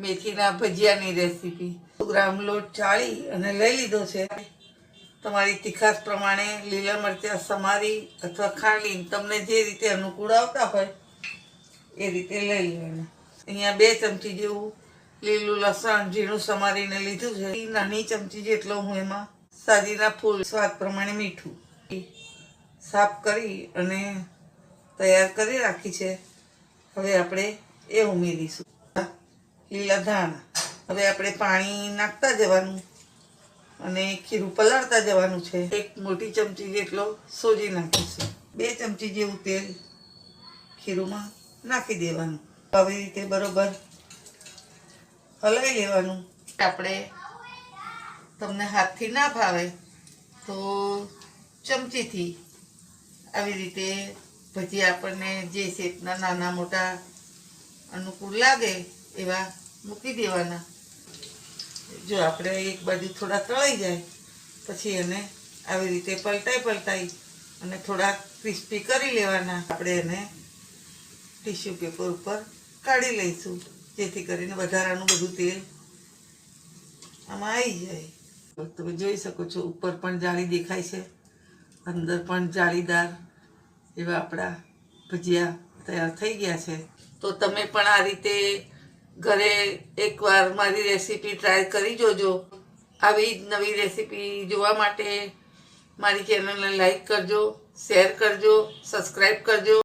મેથીના ભજીયાની રેસીપી. ગ્રામ લોટ ચાળી અને લઈ લીધો છે. તમારી તીખાસ પ્રમાણે લીલા મરચાં સમારી અથવા ખાંડી તમને જે રીતે અનુકૂળ આવતા હોય એ રીતે લઈ લેવાના. અહીંયા બે ચમચી જેવું લીલું લસણ ઝીણું સમારીને લીધું છે. નાની ચમચી જેટલો હું એમાં સાજીના ફૂલ સ્વાદ પ્રમાણે મીઠું સાફ કરી અને તૈયાર કરી રાખી છે. હવે આપણે એ ઉમેરીશું. લીલા ધાણા હવે આપણે પાણી નાખતા જવાનું અને ખીરું પલાળતા જવાનું છે. એક મોટી ચમચી જેટલો સોજી નાખીશું. બે ચમચી જેવું તેલ ખીરુંમાં નાખી દેવાનું. આવી રીતે બરોબર હલાવી લેવાનું. આપણે તમને હાથથી ના ભાવે તો ચમચીથી આવી રીતે પછી આપણને જે શેપના નાના મોટા અનુકૂળ લાગે એવા મૂકી દેવાના. જો આપણે એક બાજુ થોડા તળાઈ જાય, પછી એને આવી રીતે પલટાઈ પલટાઈ અને થોડા ક્રિસ્પી કરી લેવાના. આપણે એને ટીશ્યુ પેપર ઉપર કાઢી લઈશું, જેથી કરીને વધારાનું બધું તેલ આમાં આવી જાય. તમે જોઈ શકો છો, ઉપર પણ જાળી દેખાય છે, અંદર પણ જાળીદાર એવા આપણા ભજીયા તૈયાર થઈ ગયા છે. તો તમે પણ આ રીતે ઘરે એકવાર મારી રેસીપી ટ્રાય કરી જોજો. આવી જ નવી રેસીપી જોવા માટે મારી ચેનલને લાઈક કરજો શેર કરજો સબસ્ક્રાઈબ કરજો.